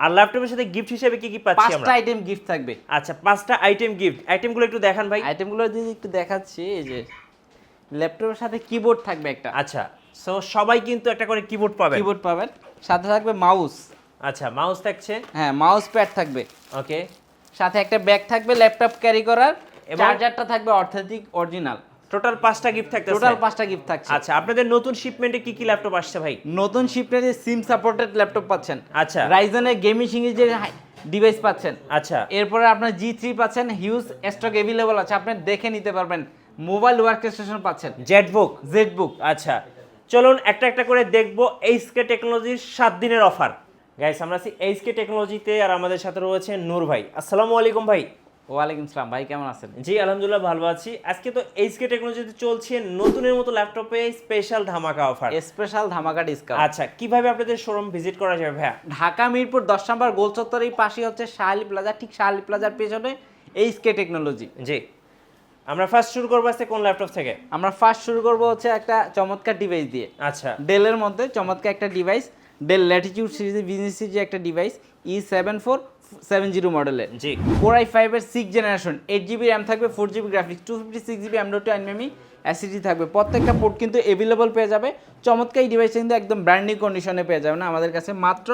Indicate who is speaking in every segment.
Speaker 1: আর ল্যাপটপের সাথে গিফট হিসেবে কি কি পাচ্ছি আমরা?
Speaker 2: পাঁচটা আইটেম গিফট থাকবে।
Speaker 1: আচ্ছা পাঁচটা আইটেম গিফট আইটেমগুলো একটু দেখান ভাই।
Speaker 2: আইটেমগুলো যদি একটু দেখাচ্ছি এই যে ল্যাপটপের সাথে কিবোর্ড থাকবে একটা।
Speaker 1: আচ্ছা সো সবাই কিন্তু একটা করে কিবোর্ড পাবে
Speaker 2: কিবোর্ড পাবেন। সাথে থাকবে মাউস
Speaker 1: আচ্ছা মাউস থাকছে।
Speaker 2: হ্যাঁ মাউস প্যাড থাকবে।
Speaker 1: ওকে
Speaker 2: সাথে একটা ব্যাগ থাকবে ল্যাপটপ ক্যারি করার।
Speaker 1: এবং-
Speaker 2: চার্জারটা থাকবে অর্থেটিক অরিজিনাল
Speaker 1: টোটাল পাঁচটা গিফট থাকছে
Speaker 2: টোটাল পাঁচটা গিফট থাকছে।
Speaker 1: আচ্ছা আপনাদের নতুন শিপমেন্টে কি কি ল্যাপটপ আসছে ভাই?
Speaker 2: নতুন শিফটের সিম সাপোর্টেড ল্যাপটপ পাচ্ছেন।
Speaker 1: আচ্ছা।
Speaker 2: রাইজনের গেমিং সিরিজের ডিভাইস পাচ্ছেন।
Speaker 1: আচ্ছা।
Speaker 2: এরপরে আপনার জি থ্রি পাচ্ছেন হিউজ স্টক অ্যাভেলেবল আছে। আপনি দেখে নিতে পারবেন। মোবাইল ওয়ার্ক স্টেশন পাচ্ছেন।
Speaker 1: জেটবুক
Speaker 2: জেড বুক
Speaker 1: আচ্ছা। চলুন একটা একটা করে দেখব এইচকে টেকনোলজির সাত দিনের অফার গাইস আমরা আছি এইচকে টেকনোলজিতে আর আমাদের সাথে রয়েছে নূর ভাই। আসসালামু আলাইকুম ভাই।
Speaker 2: ওয়ালাইকুম সালাম ভাই কেমন আছেন?
Speaker 1: জি আলহামদুলিল্লাহ ভালো আছি। আজকে তো এইচকে টেকনোলজিতে চলছে নতুনের মতো ল্যাপটপে স্পেশাল ধামাকা অফার
Speaker 2: স্পেশাল ধামাকা ডিসকাউন্ট
Speaker 1: আচ্ছা কীভাবে আপনাদের শোরুম ভিজিট করা যাবে ভাইয়া?
Speaker 2: ঢাকা মিরপুর দশ নম্বর গোল চত্বরের পাশে হচ্ছে শাহালি প্লাজা ঠিক শাহালি প্লাজার পেছনে এইচকে টেকনোলজি
Speaker 1: জি। আমরা ফার্স্ট শুরু করব আজকে কোন ল্যাপটপ থেকে?
Speaker 2: আমরা ফার্স্ট শুরু করব হচ্ছে একটা চমৎকার ডিভাইস দিয়ে।
Speaker 1: আচ্ছা।
Speaker 2: ডেলের মধ্যে চমৎকার একটা ডিভাইস ডেল ল্যাটিটিউড সিরিজের বিজনেস সিরিজের একটা device E seven four seven zero মডেলের
Speaker 1: জি।
Speaker 2: ফোর আই ফাইভের six generation eight GB RAM থাকবে four GB graphics two fifty six GB M dot NME SSD থাকবে। প্রত্যেকটা পোর্ট কিন্তু অ্যাভেলেবল পেয়ে যাবে। চমৎকার এই ডিভাইসটা কিন্তু একদম ব্র্যান্ড নিউ কন্ডিশনে পেয়ে যাবে না। আমাদের কাছে মাত্র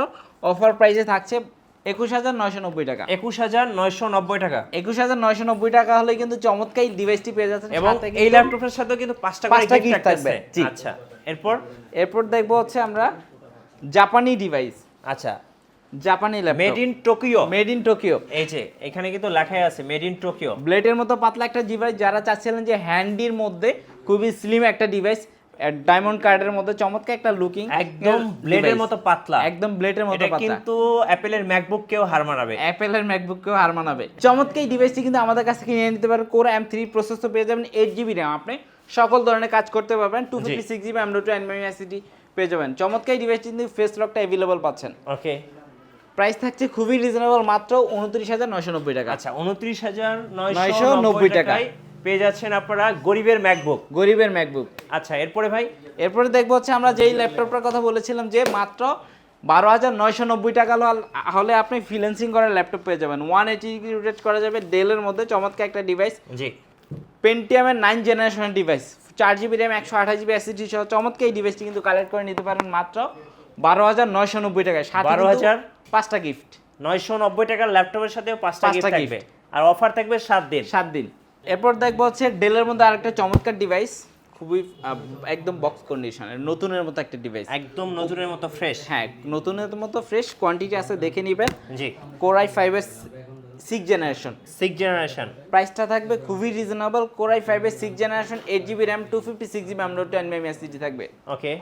Speaker 2: অফার প্রাইসে থাকছে একুশ হাজার নয়শো নব্বই টাকা।
Speaker 1: একুশ হাজার নয়শো নব্বই টাকা।
Speaker 2: একুশ হাজার নয়শো নব্বই টাকা হলে কিন্তু চমৎকার এই ডিভাইসটি পেয়ে যাচ্ছেন।
Speaker 1: এবং এই ল্যাপটপের সাথেও কিন্তু পাঁচটা
Speaker 2: পাঁচটা
Speaker 1: gift
Speaker 2: থাকবে,
Speaker 1: আচ্ছা এরপর?
Speaker 2: এরপর দেখব হচ্ছে আমরা জাপানি ডিভাইস
Speaker 1: আচ্ছা
Speaker 2: জাপানি laptop made
Speaker 1: in Tokyo
Speaker 2: made in Tokyo
Speaker 1: এই যে এখানে কিন্তু লেখাই আছে মেড ইন টোকিও
Speaker 2: ব্লেডের মতো পাতলা একটা ডিভাইস যারা চাচ্ছিলেন যে হ্যান্ডির মধ্যে খুবই স্লিম একটা ডিভাইস ডায়মন্ড কার্ডের মধ্যে চমৎকার একটা লুকিং
Speaker 1: একদম ব্লেডের মতো পাতলা।
Speaker 2: একদম ব্লেডের মতো পাতলা।
Speaker 1: কিন্তু অ্যাপেলের ম্যাকবুক কেও হার মানাবে।
Speaker 2: অ্যাপেলের ম্যাকবুককেও হার মানাবে। চমৎকার এই ডিভাইসটি কিন্তু আমাদের কাছে কিনে নিতে পারেন কোর এম থ্রি প্রসেসর পেয়ে যাবেন এইট জিবি র্যাম আপনি। সকল ধরনের কাজ করতে পারবেন। Two fifty six GB M dot two NVMe SSD পেয়ে যাবেন। চমৎকার এই ডিভাইসটি কিন্তু ফেস লকটা অ্যাভেলেবল পাচ্ছেন।
Speaker 1: ওকে
Speaker 2: প্রাইস থাকছে খুবই রিজনেবল মাত্র উনত্রিশ হাজার নয়শো নব্বই টাকা।
Speaker 1: আচ্ছা উনত্রিশ হাজার নয়শো নব্বই
Speaker 2: টাকায়
Speaker 1: পেয়ে যাচ্ছেন আপনারা গরিবের ম্যাকবুক
Speaker 2: গরিবের ম্যাকবুক
Speaker 1: আচ্ছা এরপরে ভাই?
Speaker 2: এরপরে দেখব হচ্ছে আমরা যেই ল্যাপটপটার কথা বলেছিলাম যে মাত্র বারো হাজার নয়শো নব্বই টাকা হলে আপনি ফ্রিল্যান্সিং করার ল্যাপটপ পেয়ে যাবেন। ওয়ান এইটি রোটেট করা যাবে। ডেলের মধ্যে চমৎকার একটা ডিভাইস
Speaker 1: জি।
Speaker 2: পেন্টিয়ামের নাইন জেনারেশনের ডিভাইস চার জিবি র্যাম একশো আঠাশ জিবি এসিডি সহ চমৎকার এই ডিভাইসটি কিন্তু কালেক্ট করে নিতে পারেন মাত্র বারো হাজার নয়শো নব্বই টাকায়
Speaker 1: 12,000
Speaker 2: কিন্তু পাঁচটা গিফট
Speaker 1: নয়শো নব্বই টাকার ল্যাপটপের সাথেও পাঁচটা গিফট থাকবে। আর অফার থাকবে সাত দিন।
Speaker 2: সাত দিন। এরপর দেখব হচ্ছে ডেলের মধ্যে আরেকটা চমৎকার ডিভাইস খুবই একদম বক্স কন্ডিশনের নতুনের মতো একটা ডিভাইস
Speaker 1: একদম নতুনের মতো ফ্রেশ
Speaker 2: হ্যাঁ নতুনের মতো ফ্রেশ কোয়ান্টিটি আছে দেখে নেবেন
Speaker 1: জি।
Speaker 2: কোরাই ফাইভের সিক্স জেনারেশন
Speaker 1: সিক্স জেনারেশন
Speaker 2: প্রাইসটা থাকবে খুবই রিজনেবল কোরাই ফাইভের six generation eight GB RAM two fifty six GB M dot two NVMe SSD থাকবে।
Speaker 1: ওকে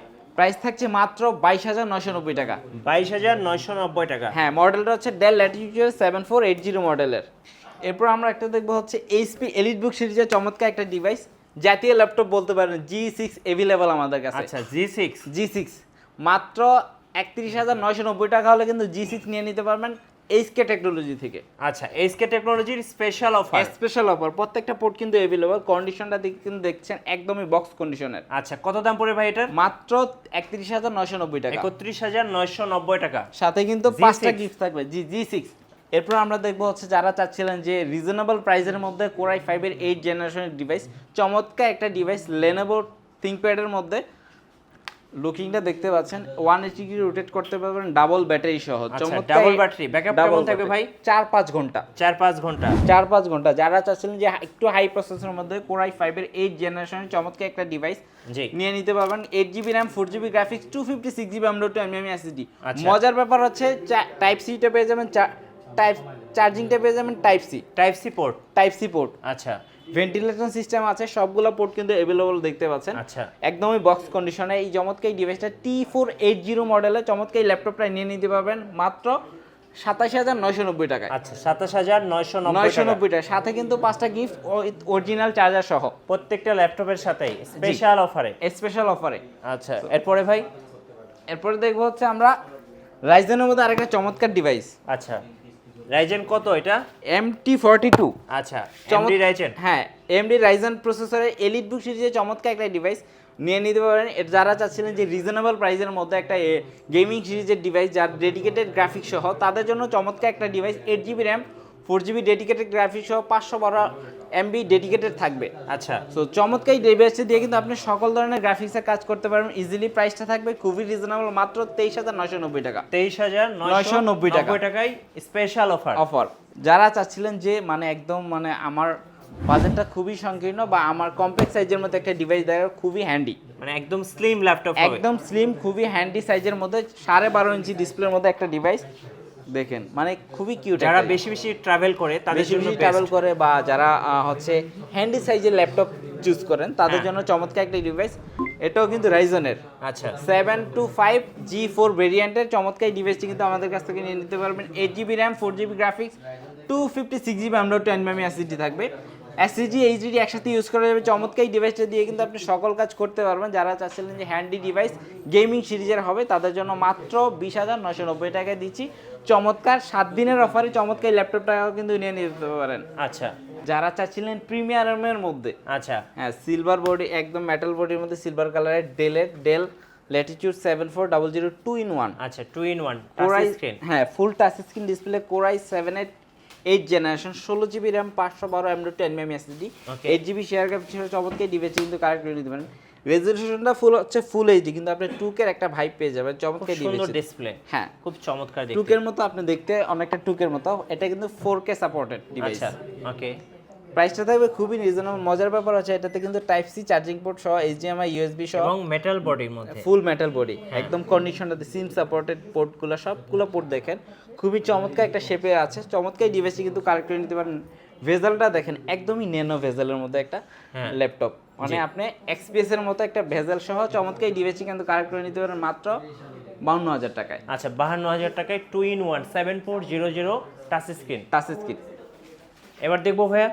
Speaker 2: প্রাইস থাকছে মাত্র বাইশ হাজার নয়শো নব্বই টাকা।
Speaker 1: বাইশ হাজার নয়শো নব্বই টাকা।
Speaker 2: হ্যাঁ মডেলটা হচ্ছে Dell Latitude seven four eight zero মডেলের। এরপর আমরা একটা দেখব হচ্ছে এইচপি এলিট বুক সিরিজের চমৎকার একটা ডিভাইস জাতীয় ল্যাপটপ বলতে পারেন জি সিক্স এভেলেবল আমাদের কাছে।
Speaker 1: আচ্ছা জি সিক্স
Speaker 2: জি সিক্স মাত্র একত্রিশ হাজার নয়শো নব্বই টাকা হলে কিন্তু জি সিক্স নিয়ে নিতে পারবেন। এইচকে টেকনোলজি থেকে।
Speaker 1: আচ্ছা এইচকে টেকনোলজির স্পেশাল অফার
Speaker 2: স্পেশাল অফার প্রত্যেকটা পোর্ট কিন্তু অ্যাভেলেবল কন্ডিশনটা কিন্তু দেখছেন একদমই বক্স কন্ডিশনের
Speaker 1: আচ্ছা কত দাম পড়ে ভাই এটার?
Speaker 2: মাত্র একত্রিশ হাজার নয়শো নব্বই টাকা।
Speaker 1: একত্রিশ হাজার নয়শো নব্বই টাকা।
Speaker 2: সাথে কিন্তু
Speaker 1: G6
Speaker 2: পাঁচটা গিফট থাকবে জি জি সিক্স এরপর আমরা দেখব হচ্ছে যারা চাচ্ছিলেন যে রিজনেবল প্রাইসের মধ্যে কোরাই ফাইভের এইট জেনারেশনের ডিভাইস চমৎকার একটা ডিভাইস লেনোভো থিঙ্কপ্যাডের মধ্যে। লুকিংটা দেখতে পাচ্ছেন ওয়ান এইটি ডিগ্রি রোটেট করতে পারবেন ডাবল ব্যাটারি সহ।
Speaker 1: আচ্ছা, double battery, backup
Speaker 2: double
Speaker 1: কেমন থাকবে ভাই?
Speaker 2: চার পাঁচ ঘণ্টা।
Speaker 1: চার পাঁচ ঘণ্টা।
Speaker 2: চার পাঁচ ঘণ্টা। যারা চাচ্ছিলেন যে একটু হাই প্রসেসরের মধ্যে কোরাই ফাইভের এইট জেনারেশনের চমৎকার একটা ডিভাইস নিয়ে নিতে পারবেন। Eight GB RAM four GB graphics two fifty six GB M dot two NVMe SSD. মজার ব্যাপার হচ্ছে টাইপ সি টা পেয়ে যাবেন টাইপ চার্জিংটা পেয়ে যাবেন type C
Speaker 1: type C port
Speaker 2: type C port
Speaker 1: আচ্ছা।
Speaker 2: ভেন্টিলেশন সিস্টেম আছে সবগুলো পোর্ট কিন্তু অ্যাভেলেবল দেখতে পাচ্ছেন।
Speaker 1: আচ্ছা।
Speaker 2: একদমই বক্স কন্ডিশনে এই চমৎকার এই ডিভাইসটা টি ফোর এইট জিরো মডেলে চমৎকার এই ল্যাপটপটা নিয়ে নিতে পারবেন মাত্র সাতাশ হাজার নয়শো নব্বই টাকায়।
Speaker 1: আচ্ছা সাতাশ হাজার নয়শো
Speaker 2: নয়শো
Speaker 1: টাকা
Speaker 2: নব্বই টাকা। সাথে কিন্তু পাঁচটা গিফট অরিজিনাল চার্জার সহ।
Speaker 1: প্রত্যেকটা ল্যাপটপের সাথেই স্পেশাল অফারে
Speaker 2: স্পেশাল অফারে
Speaker 1: আচ্ছা এরপরে ভাই?
Speaker 2: এরপরে দেখব হচ্ছে আমরা রাইজেনের মধ্যে আরেকটা চমৎকার ডিভাইস
Speaker 1: আচ্ছা। রাইজেন কত এটা?
Speaker 2: এম টি ফর্টি টু
Speaker 1: আচ্ছা এমডি রাইজেন
Speaker 2: হ্যাঁ এমডি রাইজেন প্রসেসরের এলিট বুক সিরিজের চমৎকার একটা ডিভাইস নিয়ে নিতে পারেন। যারা চাচ্ছিলেন যে রিজনেবল প্রাইসের মধ্যে একটা গেমিং সিরিজের ডিভাইস যার ডেডিকেটেড গ্রাফিক্স সহ তাদের জন্য চমৎকার একটা device eight GB RAM four GB dedicated graphics সহ পাঁচশো বারো এমবি ডেডিকেটেড থাকবে।
Speaker 1: আচ্ছা
Speaker 2: সো চমৎকার এই ডিভাইসটি দিয়ে কিন্তু আপনি সকল ধরনের গ্রাফিক্সের কাজ করতে পারবেন। ইজিলি প্রাইসটা থাকবে খুবই রিজনেবল মাত্র তেইশ হাজার নয়শো নব্বই টাকা।
Speaker 1: তেইশ হাজার নয়শো নব্বই
Speaker 2: টাকা।
Speaker 1: টাকায় স্পেশাল অফার
Speaker 2: অফার যারা চাচ্ছিলেন যে মানে একদম মানে আমার বাজেটটা খুবই সংকীর্ণ বা আমার কমপ্লেক্স সাইজের মধ্যে একটা ডিভাইস দেখা খুবই হ্যান্ডি
Speaker 1: মানে একদম স্লিম ল্যাপটপ
Speaker 2: একদম স্লিম খুবই হ্যান্ডি সাইজের মধ্যে সাড়ে বারো ইঞ্চি ডিসপ্লের মধ্যে একটা ডিভাইস দেখেন মানে খুবই কিউট
Speaker 1: যারা বেশি বেশি ট্রাভেল করে তাদের জন্য
Speaker 2: বেশি ট্রাভেল করে বা যারা হচ্ছে হ্যান্ডি সাইজের ল্যাপটপ চুজ করেন তাদের
Speaker 1: হ্যাঁ।
Speaker 2: জন্য চমৎকার একটা ডিভাইস এটাও কিন্তু রাইজনের
Speaker 1: আচ্ছা।
Speaker 2: Seven two five G four ভেরিয়েন্টের চমৎকার ডিভাইসটি কিন্তু আমাদের কাছ থেকে নিয়ে নিতে পারবেন। Eight GB RAM four GB graphics two fifty six GB আমরা টেন এমএম এসিডি থাকবে। এসিজি এইচডিডি একসাথে ইউজ করা যাবে। চমৎকার এই ডিভাইসটা দিয়ে কিন্তু আপনি সকল কাজ করতে পারবেন। যারা চাচ্ছিলেন যে হ্যান্ডি ডিভাইস গেমিং সিরিজের হবে তাদের জন্য মাত্র বিশ হাজার নশো নব্বই টাকায় দিচ্ছি। চমৎকার সাত দিনের অফারে চমৎকার ল্যাপটপটাও কিন্তু নিয়ে নিতে পারেন।
Speaker 1: আচ্ছা।
Speaker 2: যারা চাচ্ছিলেন প্রিমিয়ামের মধ্যে।
Speaker 1: আচ্ছা।
Speaker 2: হ্যাঁ সিলভার বডি একদম মেটাল বডির মধ্যে সিলভার কালারের ডেলের Dell Latitude seven four double zero two in one
Speaker 1: আচ্ছা two in one
Speaker 2: core I
Speaker 1: screen
Speaker 2: হ্যাঁ full touch screen display core I seven eight eight generation ষোলো জিবি র্যাম পাঁচশো বারো M dot ten M SSD. Eight GB share capacity চমৎকার device কিন্তু correct করে নিতে পারেন। রেজলিউশনটা ফুল হচ্ছে ফুল এইচডি কিন্তু আপনি টুকের একটা ভাইপ পেয়ে যাবেন চমৎকার
Speaker 1: সুন্দর ডিসপ্লে
Speaker 2: হ্যাঁ।
Speaker 1: খুব চমৎকার দেখতে।
Speaker 2: টুকের মতো আপনি দেখতে অনেকটা টুকের মতো। এটা কিন্তু ফোর কে সাপোর্টেড ডিভাইস
Speaker 1: আচ্ছা ওকে
Speaker 2: প্রাইসটা থাকবে খুবই রিজনেবল মজার ব্যাপার আছে এটাতে কিন্তু টাইপ সি চার্জিং পোর্ট সহ এইচডিএমআই ইউএসবি সহ
Speaker 1: এবং মেটাল বডির মধ্যে।
Speaker 2: ফুল মেটাল বডি একদম কন্ডিশনটাতে সিম সাপোর্টেড পোর্টগুলো সবগুলো পোর্ট দেখেন। খুবই চমৎকার একটা শেপে আছে। চমৎকার ডিভাইসটি কিন্তু কালেক্ট করে নিতে পারেন। ভেজালটা দেখেন একদমই ন্যানো ভেজালের মধ্যে একটা। ল্যাপটপ মানে আপনি এক্সপিএস এর মতো একটা ভেজাল সহ চমৎকার এই ডিভাইসটি কিন্তু কালেক্ট করে নিতে পারেন মাত্র বাউন্ন হাজার টাকায়।
Speaker 1: আচ্ছা বাহান্ন হাজার টাকায় two in one seven four zero zero touch screen
Speaker 2: touch screen
Speaker 1: এবার দেখব ভাইয়া।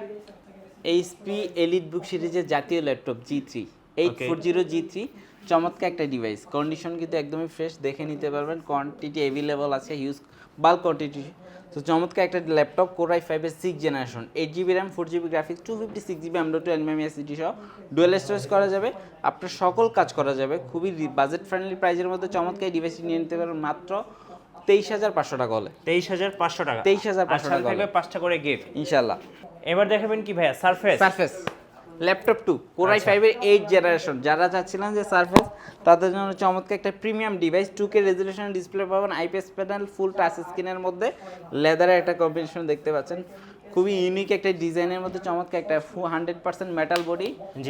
Speaker 2: এইচপি এলিট বুক সিরিজের জাতীয় laptop G three eight. Four zero G three চমৎকার একটা ডিভাইস কন্ডিশন কিন্তু একদমই ফ্রেশ দেখে নিতে পারবেন। কোয়ান্টিটি অ্যাভেলেবল আছে হিউজ বাল্ক কোয়ান্টিটি তো চমৎকার একটা ল্যাপটপ কোরাই ফাইভের six generation eight GB RAM four GB graphics two fifty six GB M dot two NVMe SSD সহ। ডুয়েল স্টোরেজ করা যাবে আপনার সকল কাজ করা যাবে খুবই বাজেট ফ্রেন্ডলি প্রাইজের মধ্যে চমৎকার ডিভাইসটি নিয়ে নিতে পারেন মাত্র তেইশ হাজার পাঁচশো টাকা হলে।
Speaker 1: তেইশ হাজার পাঁচশো টাকা।
Speaker 2: তেইশ
Speaker 1: হাজার পাঁচশো
Speaker 2: টাকা
Speaker 1: থাকবে পাঁচটা করে গিফট
Speaker 2: ইনশাল্লাহ
Speaker 1: এবার দেখাবেন কি ভাইয়া Surface?
Speaker 2: Surface. Laptop two core I. ফাইভের এইট জেনারেশন যারা চাচ্ছিলাম যে সার্ফেস তাদের জন্য চমৎকার একটা premium device two K resolution display পাবেন আইপিএস প্যানেল ফুল টাচ স্ক্রিনের মধ্যে। লেদারের একটা কম্বিনেশন দেখতে পাচ্ছেন। খুবই ইউনিক একটা ডিজাইনের মধ্যে চমৎকার একটা হান্ড্রেড পার্সেন্ট মেটাল বডি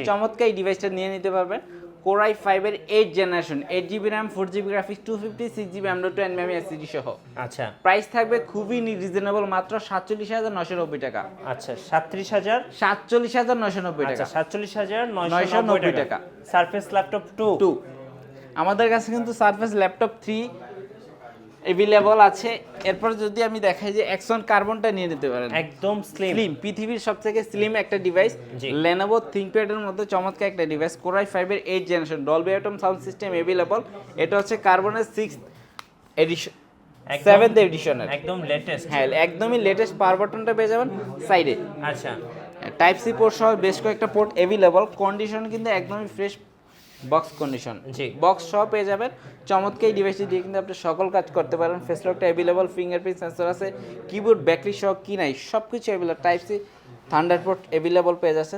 Speaker 2: চমৎকার এই ডিভাইসটা নিয়ে নিতে পারবেন। কোরাই ফাইভের eight generation eight GB RAM four GB graphics two fifty six GB M dot two NVMe SSD সহ।
Speaker 1: আচ্ছা।
Speaker 2: প্রাইস থাকবে খুবই রিজনেবল মাত্র সাতচল্লিশ হাজার নশো নব্বই টাকা।
Speaker 1: আচ্ছা সাতত্রিশ হাজার?
Speaker 2: সাতচল্লিশ হাজার নশো নব্বই
Speaker 1: আচ্ছা
Speaker 2: টাকা।
Speaker 1: সাতচল্লিশ হাজার নয়শো নব্বই।
Speaker 2: টাকা।
Speaker 1: সারফেস ল্যাপটপ টু
Speaker 2: টু আমাদের কাছে কিন্তু সারফেস ল্যাপটপ থ্রি অ্যাভেলেবল আছে। এরপর যদি আমি দেখাই যে অ্যাকশন কার্বনটা নিয়ে নিতে পারেন।
Speaker 1: একদম স্লিম
Speaker 2: স্লিম পৃথিবীর সব থেকে স্লিম একটা ডিভাইস। লেনোভো থিঙ্কপ্যাডের মধ্যে চমৎকার একটা ডিভাইস কোরাই ফাইভের eight generation Dolby Atmos sound system available এটা হচ্ছে কার্বনের সিক্স এডিশন সেভেন্থ এডিশনের
Speaker 1: একদম লেটেস্ট
Speaker 2: হ্যাঁ একদমই লেটেস্ট পাওয়ার বাটনটা পেয়ে যাবেন সাইডে
Speaker 1: আচ্ছা।
Speaker 2: টাইপ সি পোর্ট সহ বেশ কয়েকটা পোর্ট অ্যাভেলেবল কন্ডিশন কিন্তু একদমই ফ্রেশ বক্স কন্ডিশন
Speaker 1: জি।
Speaker 2: বক্স সহ পেয়ে যাবেন। চমৎকার এই ডিভাইসটি দিয়ে কিন্তু আপনি সকল কাজ করতে পারেন। ফেস লকটা অ্যাভেলেবল ফিঙ্গারপ্রিন্ট সেন্সর আছে কিবোর্ড ব্যাটারি সহ কি নাই সব কিছু available type C thunder port available পেয়ে যাচ্ছে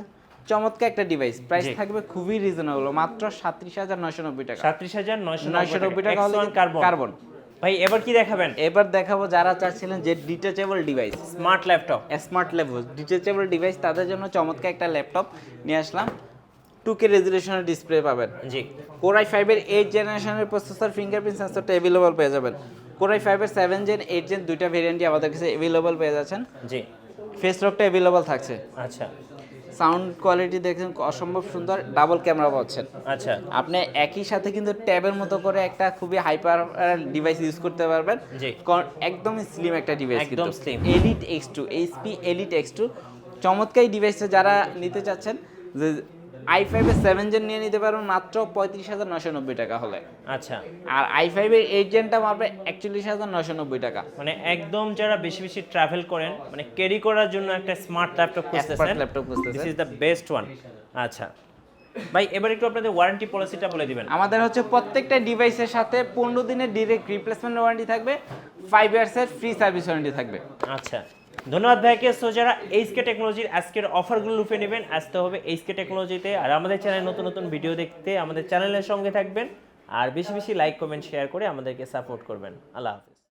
Speaker 2: চমৎকার একটা ডিভাইস প্রাইস থাকবে খুবই রিজনেবল মাত্র সাতত্রিশ হাজার নয়শো নব্বই টাকা।
Speaker 1: সাতত্রিশ হাজার নয়শো
Speaker 2: নব্বই টাকা। হলে
Speaker 1: কার্বন ভাই এবার কি দেখাবেন?
Speaker 2: এবার দেখাবো যারা চাচ্ছিলেন যে detachable device
Speaker 1: smart laptop
Speaker 2: smart level detachable device তাদের জন্য চমৎকার একটা ল্যাপটপ নিয়ে আসলাম। টু কে রেজলিউশনের ডিসপ্লে পাবেন।
Speaker 1: জি।
Speaker 2: কোরাই ফাইভের এইট জেনারেশনের প্রসেসর ফিঙ্গারপ্রিন্ট সেন্সরটা অ্যাভেলেবল পেয়ে যাবেন। কোরাই ফাইভের সেভেন জেন এইট জেন দুইটা ভেরিয়েন্টই আমাদের কাছে অ্যাভেলেবল পেয়ে যাচ্ছেন।
Speaker 1: জি।
Speaker 2: ফেস লকটা অ্যাভেলেবল থাকছে।
Speaker 1: আচ্ছা।
Speaker 2: সাউন্ড কোয়ালিটি দেখছেন অসম্ভব সুন্দর ডাবল ক্যামেরা পাচ্ছেন।
Speaker 1: আচ্ছা।
Speaker 2: আপনি একই সাথে কিন্তু ট্যাবের মতো করে একটা খুবই হাইপার ডিভাইস ইউজ করতে পারবেন। একদমই স্লিম একটা ডিভাইস
Speaker 1: একদম slim
Speaker 2: Elite X two HP Elite X two চমৎকার ডিভাইসটা যারা নিতে চাচ্ছেন যে আই ফাইভের সেভেন জেন নিয়ে নিতে পারবেন মাত্র পঁয়ত্রিশ হাজার নশো নব্বই টাকা হলে।
Speaker 1: আচ্ছা।
Speaker 2: আর আই ফাইভের এইট জেনটা মারবে একচল্লিশ হাজার নশো নব্বই টাকা।
Speaker 1: মানে একদম যারা বেশি বেশি ট্রাভেল করেন মানে ক্যারি করার জন্য একটা স্মার্ট ল্যাপটপ খুঁজতেছেন
Speaker 2: laptop
Speaker 1: this is the best one আচ্ছা। ভাই এবার একটু আপনাদের ওয়ারেন্টি পলিসিটা বলে দিবেন।
Speaker 2: আমাদের হচ্ছে প্রত্যেকটা ডিভাইসের সাথে পনেরো দিনের ডিরেক্ট রিপ্লেসমেন্ট ওয়ারেন্টি থাকবে ফাইভ ইয়ার্সের ফ্রি সার্ভিস ওয়ারেন্টি থাকবে।
Speaker 1: আচ্ছা। ধন্যবাদ ভাইকে। সো যারা এইচকে টেকনোলজির আজকের অফারগুলো লুফে নেবেন, আসতে হবে এইচকে টেকনোলজিতে। আর আমাদের চ্যানেলে নতুন নতুন ভিডিও দেখতে আমাদের চ্যানেলের সঙ্গে থাকবেন। আর বেশি বেশি লাইক, কমেন্ট, শেয়ার করে আমাদেরকে সাপোর্ট করবেন। আল্লাহ